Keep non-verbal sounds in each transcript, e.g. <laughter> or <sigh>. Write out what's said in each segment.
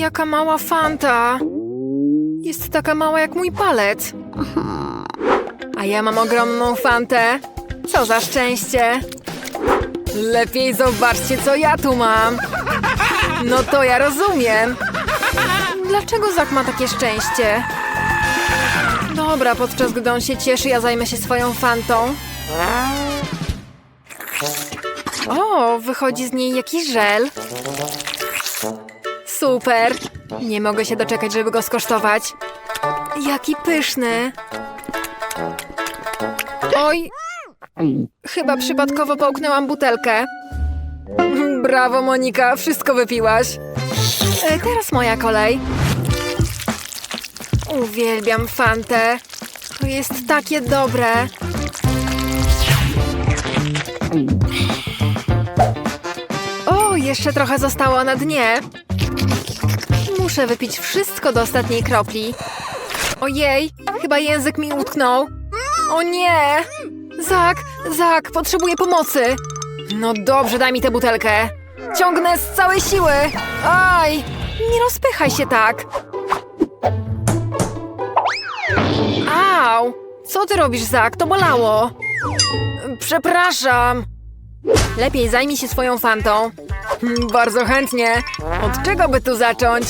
Jaka mała fanta. Jest taka mała jak mój palec. A ja mam ogromną fantę. Co za szczęście. Lepiej zobaczcie, co ja tu mam. No to ja rozumiem. Dlaczego Zak ma takie szczęście? Dobra, podczas gdy on się cieszy, ja zajmę się swoją fantą. O, wychodzi z niej jakiś żel. Super! Nie mogę się doczekać, żeby go skosztować. Jaki pyszny! Oj! Chyba przypadkowo połknęłam butelkę. Brawo, Monika, wszystko wypiłaś. E, teraz moja kolej. Uwielbiam fantę. To jest takie dobre. O, jeszcze trochę zostało na dnie. Muszę wypić wszystko do ostatniej kropli. Ojej, chyba język mi utknął. O nie! Zak, Zak, potrzebuję pomocy. No dobrze, daj mi tę butelkę. Ciągnę z całej siły. Aj, nie rozpychaj się tak. Au! Co ty robisz, Zak? To bolało. Przepraszam. Lepiej zajmij się swoją fantą. Hmm, Bardzo chętnie. Od czego by tu zacząć?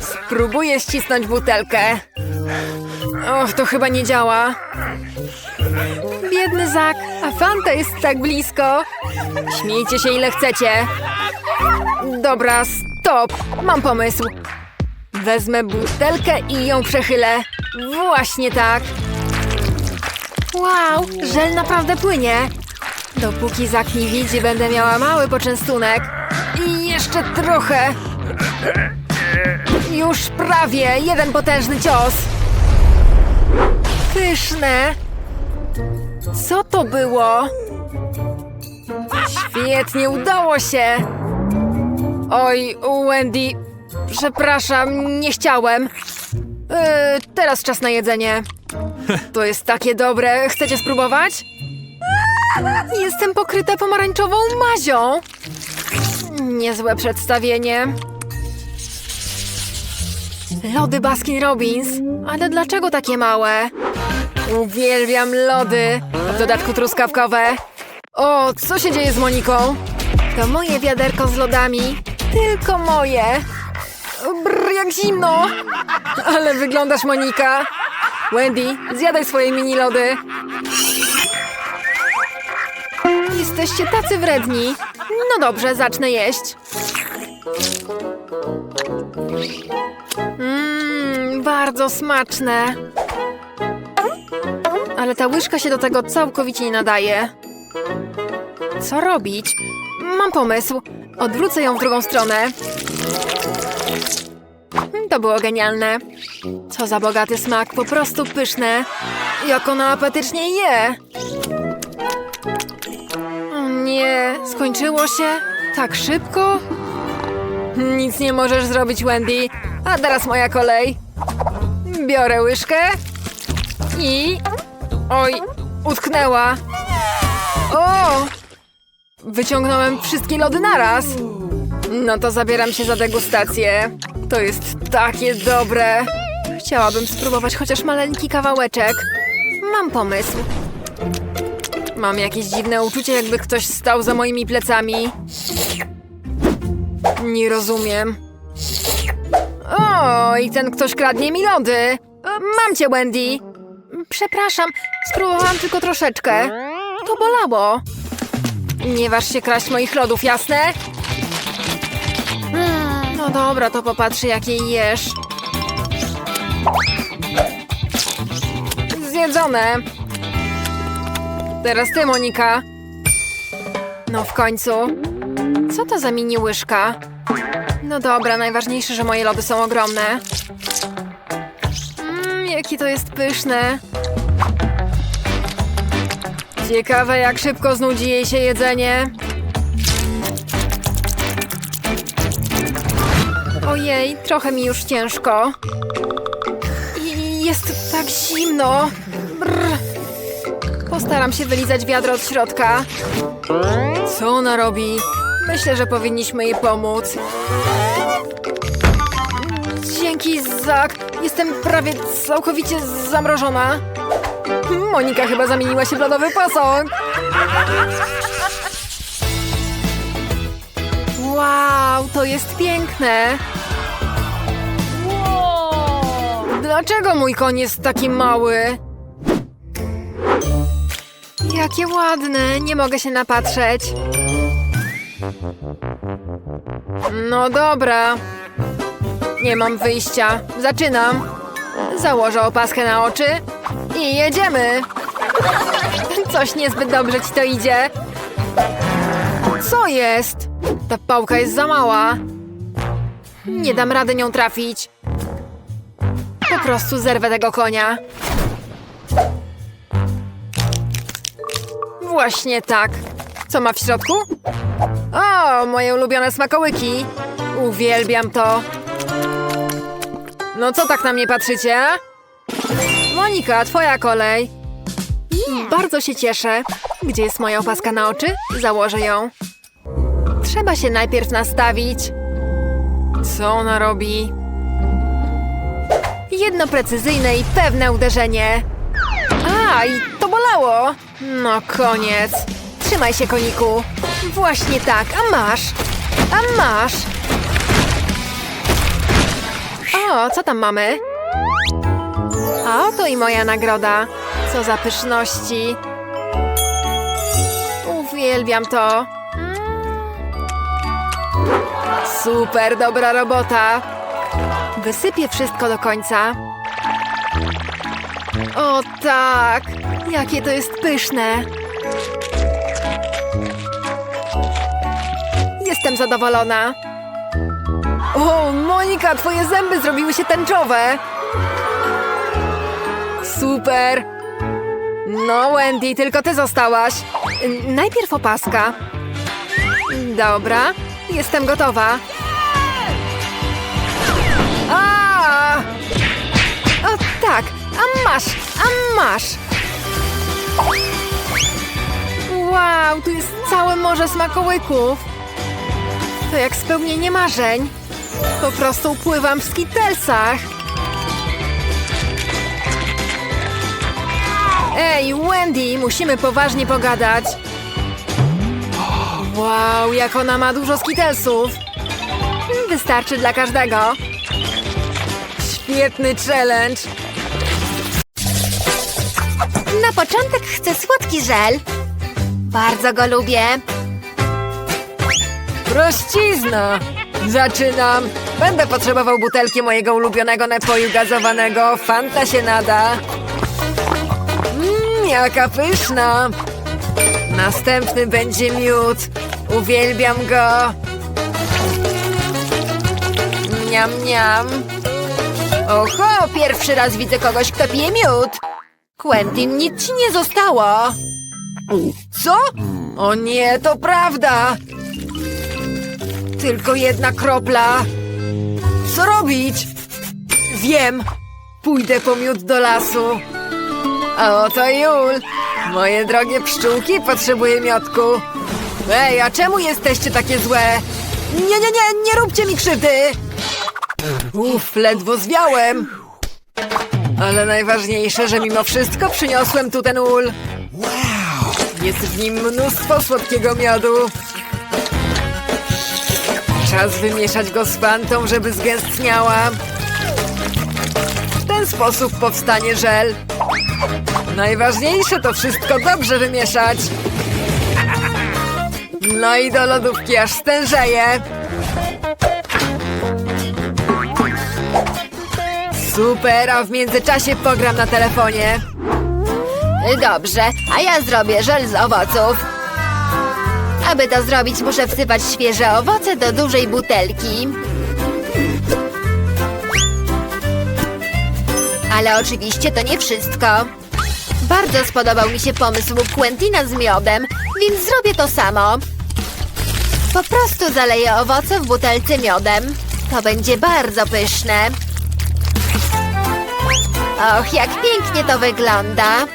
Spróbuję ścisnąć butelkę. Och, to chyba nie działa. Biedny Zak, a fanta jest tak blisko. Śmiejcie się ile chcecie. Dobra, stop. Mam pomysł. Wezmę butelkę i ją przechylę. Właśnie tak. Wow, żel naprawdę płynie. Dopóki Zak nie widzi, będę miała mały poczęstunek. I jeszcze trochę. Już prawie. Jeden potężny cios. Pyszne. Co to było? Świetnie, udało się. Oj, Wendy, przepraszam, nie chciałem. Yy, teraz czas na jedzenie. To jest takie dobre. Chcecie spróbować? Jestem pokryta pomarańczową mazią. Niezłe przedstawienie. Lody Baskin Robbins. Ale dlaczego takie małe? Uwielbiam lody. W dodatku truskawkowe. O, co się dzieje z Moniką? To moje wiaderko z lodami. Tylko moje. Brr, jak zimno. Ale wyglądasz, Monika. Wendy, zjadaj swoje mini lody. Jesteście tacy wredni. No dobrze, zacznę jeść. Mmm, bardzo smaczne. Ale ta łyżka się do tego całkowicie nie nadaje. Co robić? Mam pomysł. Odwrócę ją w drugą stronę. To było genialne. Co za bogaty smak, po prostu pyszne. Jak ona apetycznie je. Nie, skończyło się? Tak szybko? Nic nie możesz zrobić, Wendy. A teraz moja kolej. Biorę łyżkę i... Oj, utknęła. O! Wyciągnąłem wszystkie lody naraz. No to zabieram się za degustację. To jest takie dobre. Chciałabym spróbować chociaż maleńki kawałeczek. Mam pomysł. Mam jakieś dziwne uczucie, jakby ktoś stał za moimi plecami. Nie rozumiem. O, i ten ktoś kradnie mi lody. Mam cię, Wendy. Przepraszam, spróbowałam tylko troszeczkę. To bolało. Nie waż się kraść moich lodów, jasne? No dobra, to popatrzę, jakie jesz. Zjedzone. Teraz ty, Monika. No w końcu. Co to za mini łyżka? No dobra, najważniejsze, że moje lody są ogromne. Mmm, jakie to jest pyszne. Ciekawe, jak szybko znudzi jej się jedzenie. Ojej, trochę mi już ciężko. I jest tak zimno. Brr. Postaram się wylizać wiadro od środka. Co ona robi? Myślę, że powinniśmy jej pomóc. Dzięki, Zak. Jestem prawie całkowicie zamrożona. Monika chyba zamieniła się w lodowy posąg. Wow, to jest piękne. Dlaczego mój koń jest taki mały? Jakie ładne, nie mogę się napatrzeć. No dobra. Nie mam wyjścia. Zaczynam. Założę opaskę na oczy i jedziemy. Coś niezbyt dobrze ci to idzie. Co jest? Ta pałka jest za mała. Nie dam rady nią trafić. Po prostu zerwę tego konia. Właśnie tak. Co ma w środku? O, moje ulubione smakołyki. Uwielbiam to. No co tak na mnie patrzycie? Monika, twoja kolej. Bardzo się cieszę. Gdzie jest moja opaska na oczy? Założę ją. Trzeba się najpierw nastawić. Co ona robi? Jedno precyzyjne i pewne uderzenie. A, i bolało. No koniec. Trzymaj się, koniku. Właśnie tak, a masz. A masz. O, co tam mamy? A oto i moja nagroda. Co za pyszności. Uwielbiam to. Super, dobra robota. Wysypię wszystko do końca. O tak! Jakie to jest pyszne! Jestem zadowolona. O, Monika, twoje zęby zrobiły się tęczowe! Super! No, Wendy, tylko ty zostałaś. Najpierw opaska. Dobra, jestem gotowa. A! O tak, a masz, a masz. Wow, tu jest całe morze smakołyków. To jak spełnienie marzeń. Po prostu pływam w skitelsach. Ej, Wendy, musimy poważnie pogadać. Wow, jak ona ma dużo skitelsów. Wystarczy dla każdego. Świetny challenge. Na początek chcę słodki żel. Bardzo go lubię. Prościzna. Zaczynam. Będę potrzebował butelki mojego ulubionego napoju gazowanego. Fanta się nada. Mmm, jaka pyszna. Następny będzie miód. Uwielbiam go. Miam, miam. Oho, pierwszy raz widzę kogoś, kto pije miód. Quentin, nic ci nie zostało. Co? O nie, to prawda! Tylko jedna kropla. Co robić? Wiem. Pójdę po miód do lasu. A oto Jul. Moje drogie pszczółki potrzebuję miodku. Ej, a czemu jesteście takie złe? Nie, nie, nie, nie róbcie mi krzywdy! Uff, ledwo zwiałem. Ale najważniejsze, że mimo wszystko przyniosłem tu ten ul. Jest w nim mnóstwo słodkiego miodu. Czas wymieszać go z fantą, żeby zgęstniała. W ten sposób powstanie żel. Najważniejsze to wszystko dobrze wymieszać. No i do lodówki aż stężeje. Super, a w międzyczasie pogram na telefonie. Dobrze, a ja zrobię żel z owoców. Aby to zrobić, muszę wsypać świeże owoce do dużej butelki. Ale oczywiście to nie wszystko. Bardzo spodobał mi się pomysł Quentina z miodem, więc zrobię to samo. Po prostu zaleję owoce w butelce miodem. To będzie bardzo pyszne. Och, jak pięknie to wygląda.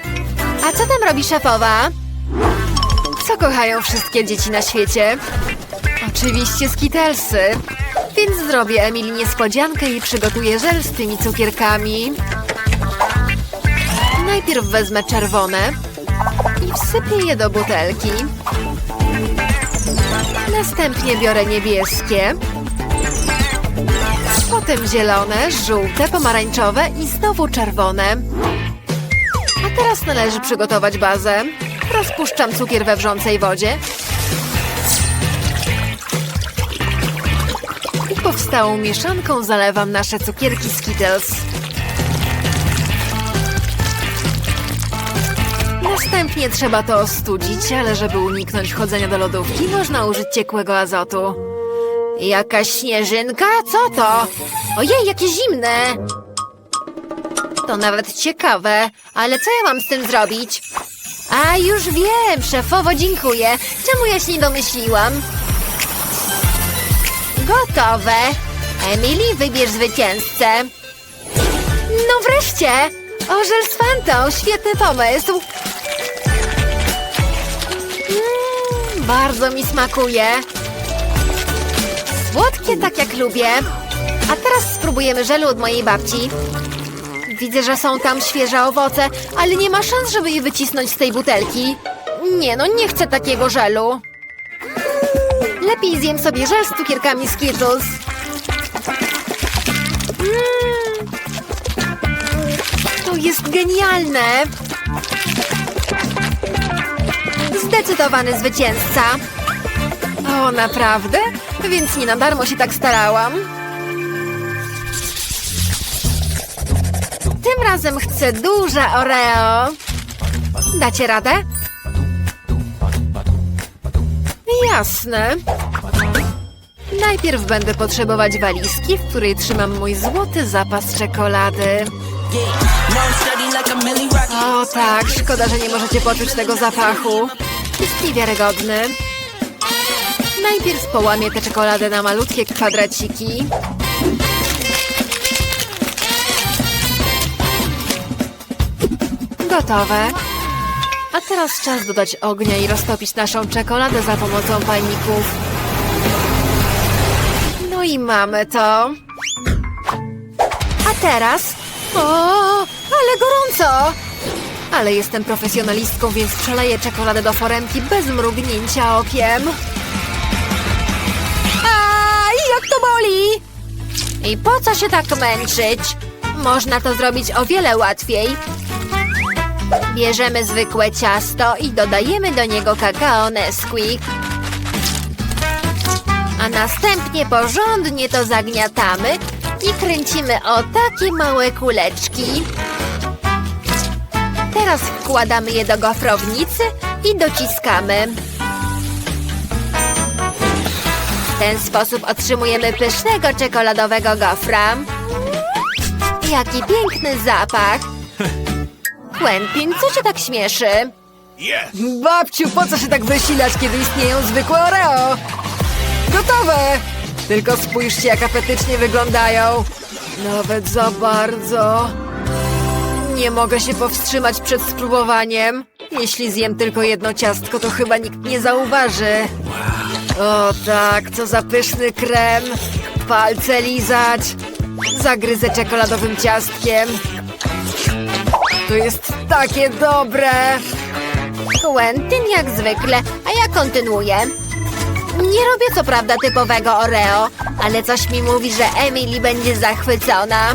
A co tam robi szefowa? Co kochają wszystkie dzieci na świecie? Oczywiście skitelsy. Więc zrobię Emily niespodziankę i przygotuję żel z tymi cukierkami. Najpierw wezmę czerwone i wsypię je do butelki. Następnie biorę niebieskie. Potem zielone, żółte, pomarańczowe i znowu czerwone. A teraz należy przygotować bazę. Rozpuszczam cukier we wrzącej wodzie. I powstałą mieszanką zalewam nasze cukierki Skittles. Następnie trzeba to ostudzić, ale żeby uniknąć chodzenia do lodówki, można użyć ciekłego azotu. Jakaś śnieżynka? Co to? Ojej, jakie zimne! To nawet ciekawe, ale co ja mam z tym zrobić? A, już wiem, szefowo, dziękuję. Czemu ja się nie domyśliłam? Gotowe. Emily, wybierz zwycięzcę. No wreszcie! Orzel z fantą, świetny pomysł. Mm, bardzo mi smakuje. Słodkie tak jak lubię. A teraz spróbujemy żelu od mojej babci. Widzę, że są tam świeże owoce, ale nie ma szans, żeby je wycisnąć z tej butelki. Nie no, nie chcę takiego żelu. Lepiej zjem sobie żel z cukierkami Skittles. Mm. To jest genialne! Zdecydowany zwycięzca. O, naprawdę? Więc nie na darmo się tak starałam. Tym razem chcę duże Oreo. Dacie radę? Jasne. Najpierw będę potrzebować walizki, w której trzymam mój złoty zapas czekolady. O tak, szkoda, że nie możecie poczuć tego zapachu. Jest niewiarygodny. Najpierw połamię tę czekoladę na malutkie kwadraciki. Gotowe. A teraz czas dodać ognia i roztopić naszą czekoladę za pomocą palników. No i mamy to. A teraz... O, ale gorąco! Ale jestem profesjonalistką, więc przeleję czekoladę do foremki bez mrugnięcia okiem. Boli! I po co się tak męczyć? Można to zrobić o wiele łatwiej. Bierzemy zwykłe ciasto i dodajemy do niego kakao Nesquik. A następnie porządnie to zagniatamy i kręcimy o takie małe kuleczki. Teraz wkładamy je do gofrownicy i dociskamy. W ten sposób otrzymujemy pysznego czekoladowego gofra. Jaki piękny zapach! <laughs> Quentin, co cię tak śmieszy? Babciu, po co się tak wysilać, kiedy istnieją zwykłe Oreo? Gotowe! Tylko spójrzcie, jak apetycznie wyglądają. Nawet za bardzo. Nie mogę się powstrzymać przed spróbowaniem. Jeśli zjem tylko jedno ciastko, to chyba nikt nie zauważy. O tak, co za pyszny krem. Palce lizać. Zagryzę czekoladowym ciastkiem. To jest takie dobre! Quentin jak zwykle, a ja kontynuuję. Nie robię co prawda typowego Oreo, ale coś mi mówi, że Emily będzie zachwycona.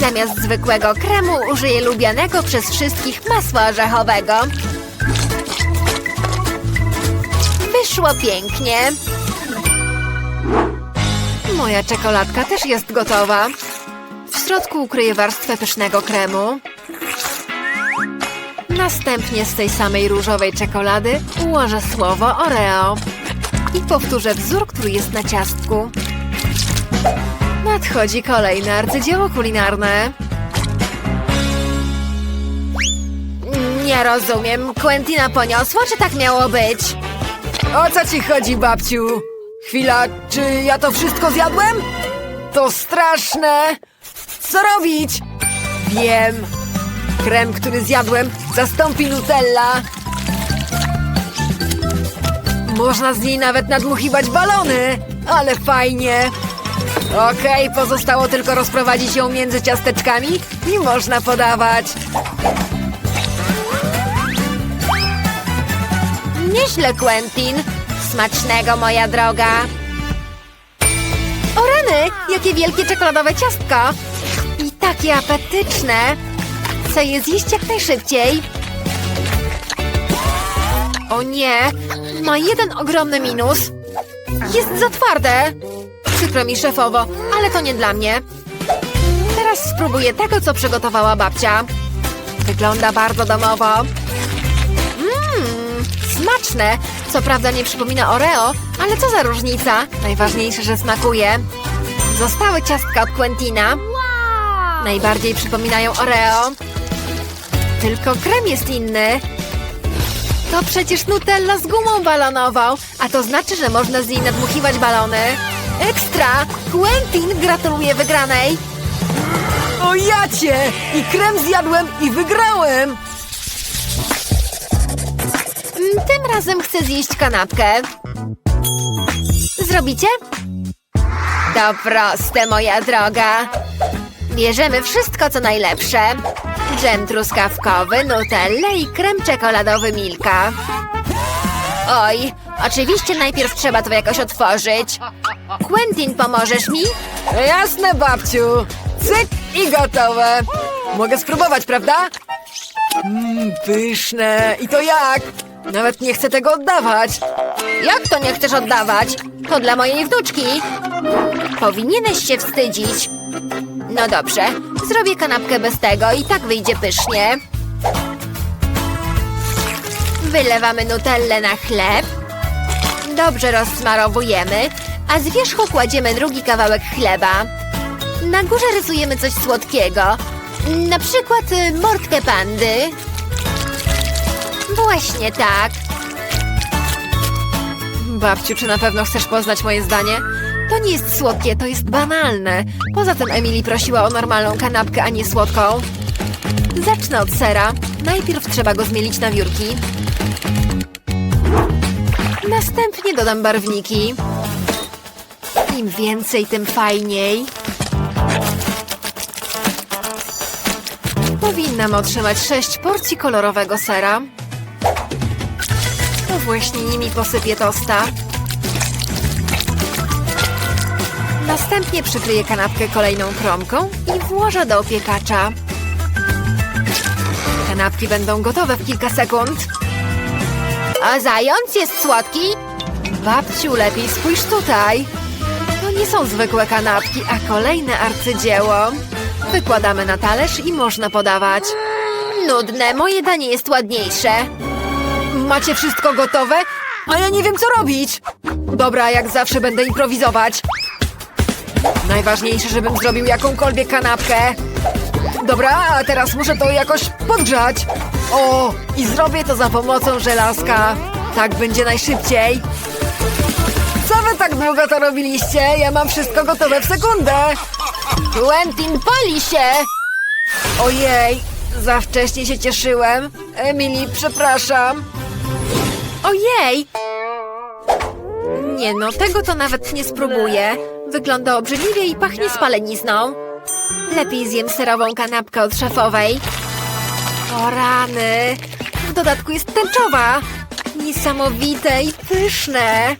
Zamiast zwykłego kremu użyję lubianego przez wszystkich masła orzechowego. Wyszło pięknie. Moja czekoladka też jest gotowa. W środku ukryję warstwę pysznego kremu. Następnie z tej samej różowej czekolady ułożę słowo Oreo. I powtórzę wzór, który jest na ciastku. Nadchodzi kolejne arcydzieło kulinarne. Nie rozumiem. Quentina poniosło, czy tak miało być? O co ci chodzi, babciu? Chwila, czy ja to wszystko zjadłem? To straszne! Co robić? Wiem. Krem, który zjadłem, zastąpi Nutella. Można z niej nawet nadmuchiwać balony. Ale fajnie. Okej, pozostało tylko rozprowadzić ją między ciasteczkami i można podawać. Nieźle, Quentin. Smacznego, moja droga. O rany, jakie wielkie czekoladowe ciastka. I takie apetyczne. Chcę je zjeść jak najszybciej. O nie, ma jeden ogromny minus. Jest za twarde. Przykro mi, szefowo, ale to nie dla mnie. Teraz spróbuję tego, co przygotowała babcia. Wygląda bardzo domowo. Smaczne. Co prawda nie przypomina Oreo, ale co za różnica? Najważniejsze, że smakuje. Zostały ciastka od Quentina. Najbardziej przypominają Oreo. Tylko krem jest inny. To przecież Nutella z gumą balonową, a to znaczy, że można z niej nadmuchiwać balony. Ekstra! Quentin gratuluje wygranej. O jacie! I krem zjadłem i wygrałem! Tym razem chcę zjeść kanapkę. Zrobicie? To proste, moja droga. Bierzemy wszystko, co najlepsze. Dżem truskawkowy, nutellę i krem czekoladowy Milka. Oj, oczywiście najpierw trzeba to jakoś otworzyć. Quentin, pomożesz mi? Jasne, babciu. Cyk i gotowe. Mogę spróbować, prawda? Mmm, pyszne. I to jak? Nawet nie chcę tego oddawać. Jak to nie chcesz oddawać? To dla mojej wnuczki. Powinieneś się wstydzić. No dobrze, zrobię kanapkę bez tego i tak wyjdzie pysznie. Wylewamy nutellę na chleb. Dobrze rozsmarowujemy, a z wierzchu kładziemy drugi kawałek chleba. Na górze rysujemy coś słodkiego. Na przykład y, mordkę pandy. Właśnie tak. Babciu, czy na pewno chcesz poznać moje zdanie? To nie jest słodkie, to jest banalne. Poza tym Emily prosiła o normalną kanapkę, a nie słodką. Zacznę od sera. Najpierw trzeba go zmielić na wiórki. Następnie dodam barwniki. Im więcej, tym fajniej. Powinnam otrzymać sześć porcji kolorowego sera. To właśnie nimi posypię tosta. Następnie przykryję kanapkę kolejną kromką i włożę do opiekacza. Kanapki będą gotowe w kilka sekund. A zając jest słodki? Babciu, lepiej spójrz tutaj. To nie są zwykłe kanapki, a kolejne arcydzieło. Wykładamy na talerz i można podawać. Nudne, moje danie jest ładniejsze. Macie wszystko gotowe? A ja nie wiem, co robić. Dobra, jak zawsze będę improwizować. Najważniejsze, żebym zrobił jakąkolwiek kanapkę. Dobra, a teraz muszę to jakoś podgrzać. O, i zrobię to za pomocą żelazka. Tak będzie najszybciej. Co wy tak długo to robiliście? Ja mam wszystko gotowe w sekundę. Quentin, pali się! Ojej, za wcześnie się cieszyłem. Emily, przepraszam. Ojej! Nie no, tego to nawet nie spróbuję. Wygląda obrzydliwie i pachnie spalenizną. Lepiej zjem serową kanapkę od szefowej. O rany! W dodatku jest tęczowa. Niesamowite i pyszne.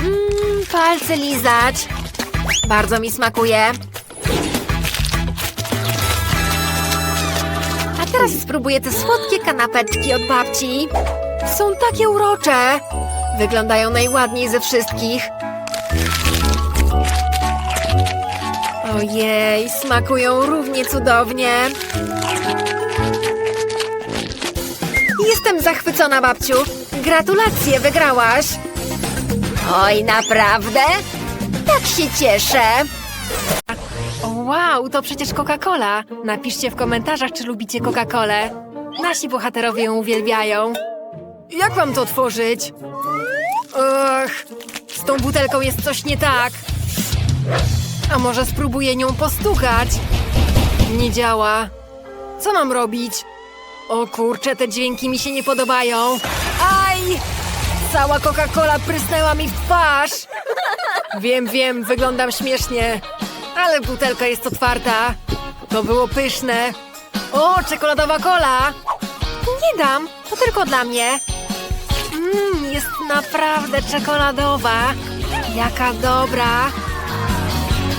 Mmm, palce lizać. Bardzo mi smakuje. A teraz spróbuję te słodkie kanapeczki od babci. Są takie urocze. Wyglądają najładniej ze wszystkich. Ojej, smakują równie cudownie. Jestem zachwycona, babciu. Gratulacje, wygrałaś. Oj, naprawdę? Tak się cieszę. Wow, to przecież Coca-Cola. Napiszcie w komentarzach, czy lubicie Coca-Colę. Nasi bohaterowie ją uwielbiają. Jak mam to otworzyć? Och, z tą butelką jest coś nie tak. A może spróbuję nią postukać? Nie działa. Co mam robić? O kurczę, te dźwięki mi się nie podobają. Aj! Cała Coca-Cola prysnęła mi w twarz. Wiem, wiem, wyglądam śmiesznie, ale butelka jest otwarta. To było pyszne. O, czekoladowa kola. Nie dam, to tylko dla mnie. Mmm, jest naprawdę czekoladowa. Jaka dobra.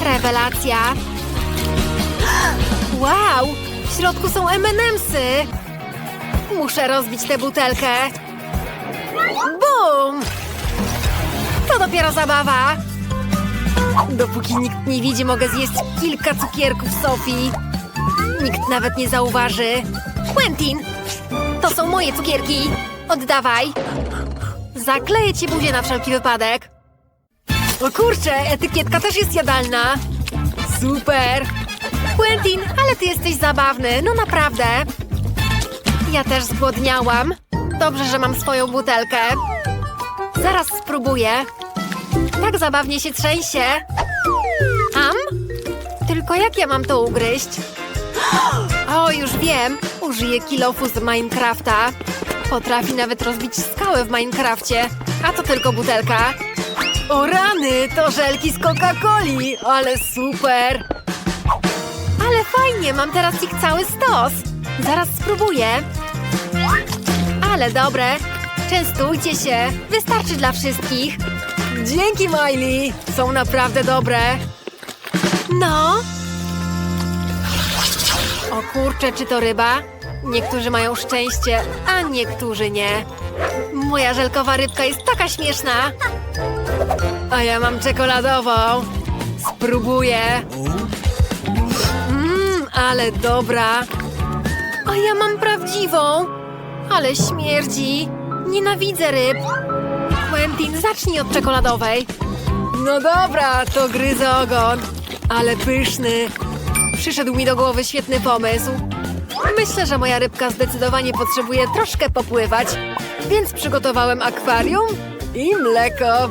Rewelacja. Wow, w środku są M&M'sy. Muszę rozbić tę butelkę. Bum! To dopiero zabawa. Dopóki nikt nie widzi, mogę zjeść kilka cukierków Sofii. Nikt nawet nie zauważy. Quentin, to są moje cukierki. Oddawaj. Zakleję ci buzię na wszelki wypadek. O kurczę, etykietka też jest jadalna. Super. Quentin, ale ty jesteś zabawny, no naprawdę. Ja też zgłodniałam. Dobrze, że mam swoją butelkę. Zaraz spróbuję. Tak zabawnie się trzęsie. Am? Tylko jak ja mam to ugryźć? <gasps> O, już wiem. Użyję kilofu z Minecrafta. Potrafi nawet rozbić skałę w Minecrafcie. A to tylko butelka. O rany, to żelki z Coca-Coli. Ale super. Ale fajnie, mam teraz ich cały stos. Zaraz spróbuję. Ale dobre. Częstujcie się. Wystarczy dla wszystkich. Dzięki, Miley. Są naprawdę dobre. No. O kurczę, czy to ryba? Niektórzy mają szczęście, a niektórzy nie. Moja żelkowa rybka jest taka śmieszna. A ja mam czekoladową. Spróbuję. Mmm, ale dobra. A ja mam prawdziwą. Ale śmierdzi. Nienawidzę ryb. Quentin, zacznij od czekoladowej. No dobra, to gryzę ogon. Ale pyszny. Przyszedł mi do głowy świetny pomysł. Myślę, że moja rybka zdecydowanie potrzebuje troszkę popływać, więc przygotowałem akwarium i mleko.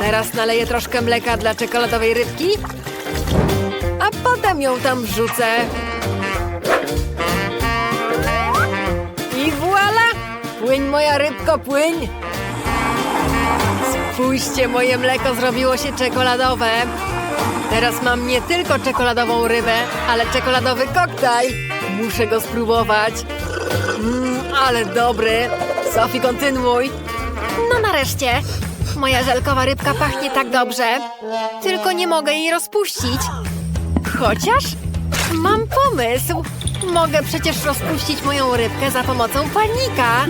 Teraz naleję troszkę mleka dla czekoladowej rybki, a potem ją tam wrzucę. I voila! Płyń moja rybko, płyń! Spójrzcie, moje mleko zrobiło się czekoladowe. Teraz mam nie tylko czekoladową rybę, ale czekoladowy koktajl. Muszę go spróbować. Mmm, ale dobry. Sophie, kontynuuj. No nareszcie. Moja żelkowa rybka pachnie tak dobrze. Tylko nie mogę jej rozpuścić. Chociaż mam pomysł. Mogę przecież rozpuścić moją rybkę za pomocą panika.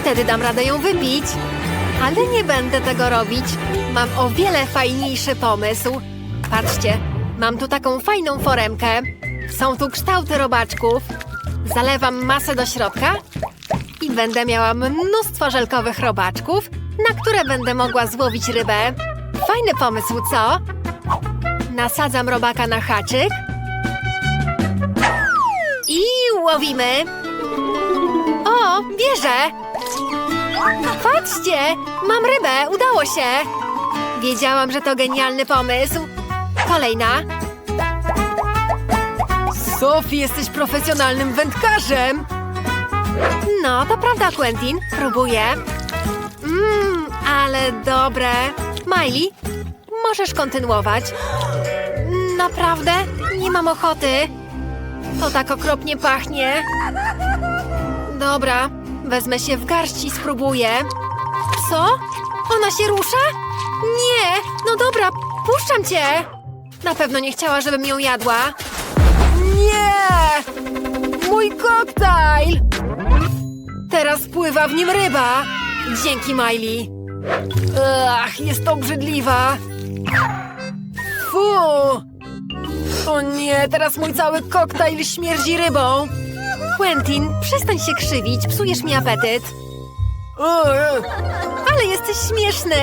Wtedy dam radę ją wypić. Ale nie będę tego robić. Mam o wiele fajniejszy pomysł. Patrzcie, mam tu taką fajną foremkę. Są tu kształty robaczków. Zalewam masę do środka i będę miała mnóstwo żelkowych robaczków, na które będę mogła złowić rybę. Fajny pomysł, co? Nasadzam robaka na haczyk i łowimy. O, bierze! Patrzcie, mam rybę, udało się. Wiedziałam, że to genialny pomysł. Kolejna. Sophie, jesteś profesjonalnym wędkarzem. No, to prawda, Quentin. Próbuję. Mmm, ale dobre. Miley, możesz kontynuować. Naprawdę? Nie mam ochoty. To tak okropnie pachnie. Dobra, wezmę się w garść i spróbuję. Co? Ona się rusza? Nie! No dobra, puszczam cię! Na pewno nie chciała, żebym ją jadła. Mój koktajl! Teraz pływa w nim ryba. Dzięki, Miley. Ach, jest obrzydliwa. Fu! O nie, teraz mój cały koktajl śmierdzi rybą. Quentin, przestań się krzywić, psujesz mi apetyt. Ale jesteś śmieszny.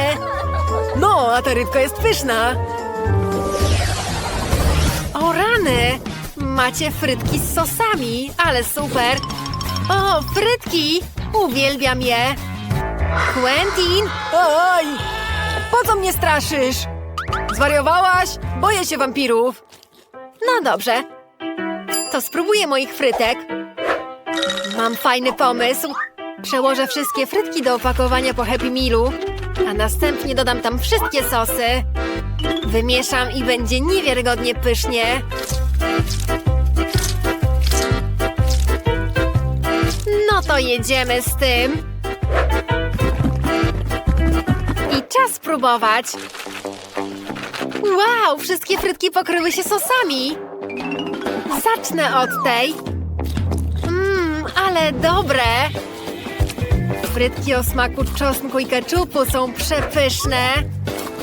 No, a ta rybka jest pyszna. O rany! Macie frytki z sosami, ale super. O, frytki! Uwielbiam je. Quentin! Oj! Po co mnie straszysz? Zwariowałaś? Boję się wampirów. No dobrze. To spróbuję moich frytek. Mam fajny pomysł. Przełożę wszystkie frytki do opakowania po Happy Mealu, a następnie dodam tam wszystkie sosy. Wymieszam i będzie niewiarygodnie pysznie. No to jedziemy z tym. I czas spróbować. Wow, wszystkie frytki pokryły się sosami. Zacznę od tej. Mmm, ale dobre. Frytki o smaku czosnku i keczupu są przepyszne.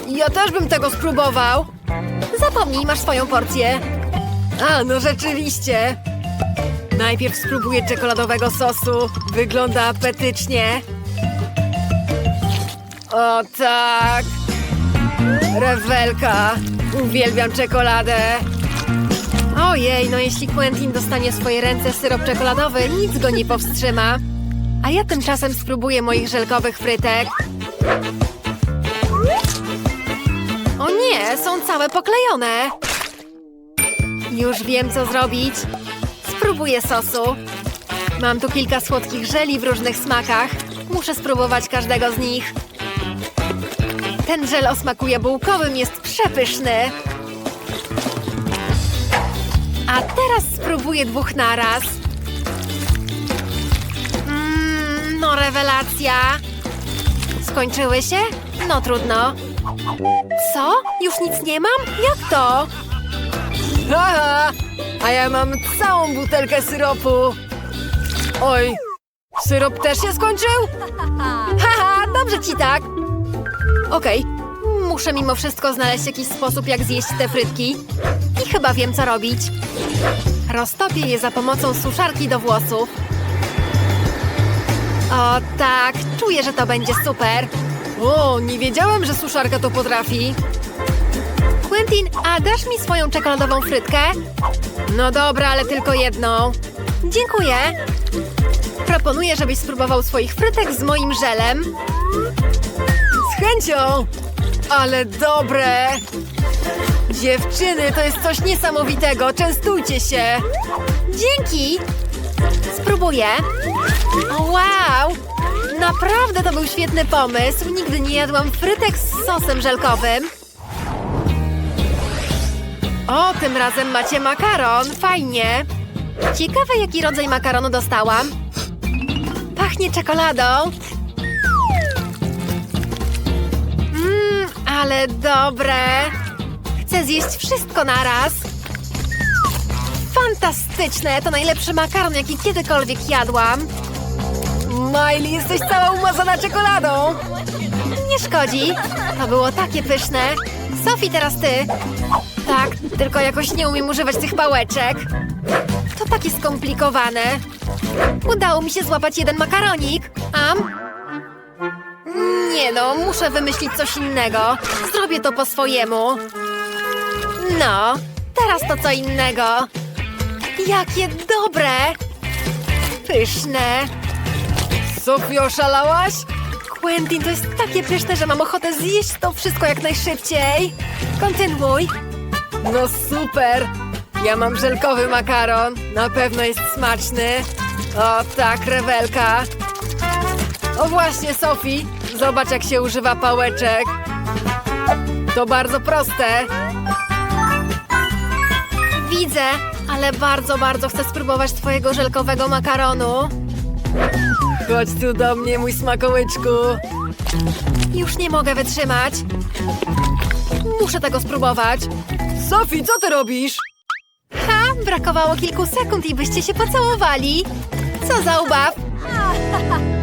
Ja też bym tego spróbował. Zapomnij, masz swoją porcję. A, no rzeczywiście. Najpierw spróbuję czekoladowego sosu. Wygląda apetycznie. O tak. Rewelka. Uwielbiam czekoladę. Ojej, no jeśli Quentin dostanie swoje ręce syrop czekoladowy, nic go nie powstrzyma. A ja tymczasem spróbuję moich żelkowych frytek. O nie, są całe poklejone. Już wiem, co zrobić. Spróbuję sosu. Mam tu kilka słodkich żeli w różnych smakach. Muszę spróbować każdego z nich. Ten żel o smaku jabłkowym jest przepyszny. A teraz spróbuję dwóch naraz. Mmm, no rewelacja. Skończyły się? No trudno. Co? Już nic nie mam? Jak to? Haha, a ja mam całą butelkę syropu. Oj, syrop też się skończył? <laughs> Haha, dobrze ci tak. Okej, muszę mimo wszystko znaleźć jakiś sposób, jak zjeść te frytki. I chyba wiem, co robić. Roztopię je za pomocą suszarki do włosów. O tak, czuję, że to będzie super. O, nie wiedziałem, że suszarka to potrafi. Quentin, a dasz mi swoją czekoladową frytkę? No dobra, ale tylko jedną. Dziękuję. Proponuję, żebyś spróbował swoich frytek z moim żelem. Z chęcią! Ale dobre! Dziewczyny, to jest coś niesamowitego. Częstujcie się! Dzięki! Spróbuję. Wow! Naprawdę to był świetny pomysł. Nigdy nie jadłam frytek z sosem żelkowym. O, tym razem macie makaron. Fajnie. Ciekawe, jaki rodzaj makaronu dostałam. Pachnie czekoladą. Mmm, ale dobre. Chcę zjeść wszystko naraz. Fantastyczne! To najlepszy makaron, jaki kiedykolwiek jadłam. Miley, jesteś cała umazana czekoladą. Nie szkodzi. To było takie pyszne. Sophie, teraz ty. Tak, tylko jakoś nie umiem używać tych pałeczek. To takie skomplikowane. Udało mi się złapać jeden makaronik. Am? Nie no, muszę wymyślić coś innego. Zrobię to po swojemu. No, teraz to co innego. Jakie dobre! Pyszne. Sofio, oszalałaś? Quentin, to jest takie pyszne, że mam ochotę zjeść to wszystko jak najszybciej. Kontynuuj. No super! Ja mam żelkowy makaron. Na pewno jest smaczny. O tak, rewelka. O właśnie, Sophie. Zobacz, jak się używa pałeczek. To bardzo proste. Widzę, ale bardzo, bardzo chcę spróbować twojego żelkowego makaronu. Chodź tu do mnie, mój smakołyczku. Już nie mogę wytrzymać. Muszę tego spróbować. Sophie, co ty robisz? Ha, brakowało kilku sekund i byście się pocałowali. Co za ubaw. <laughs>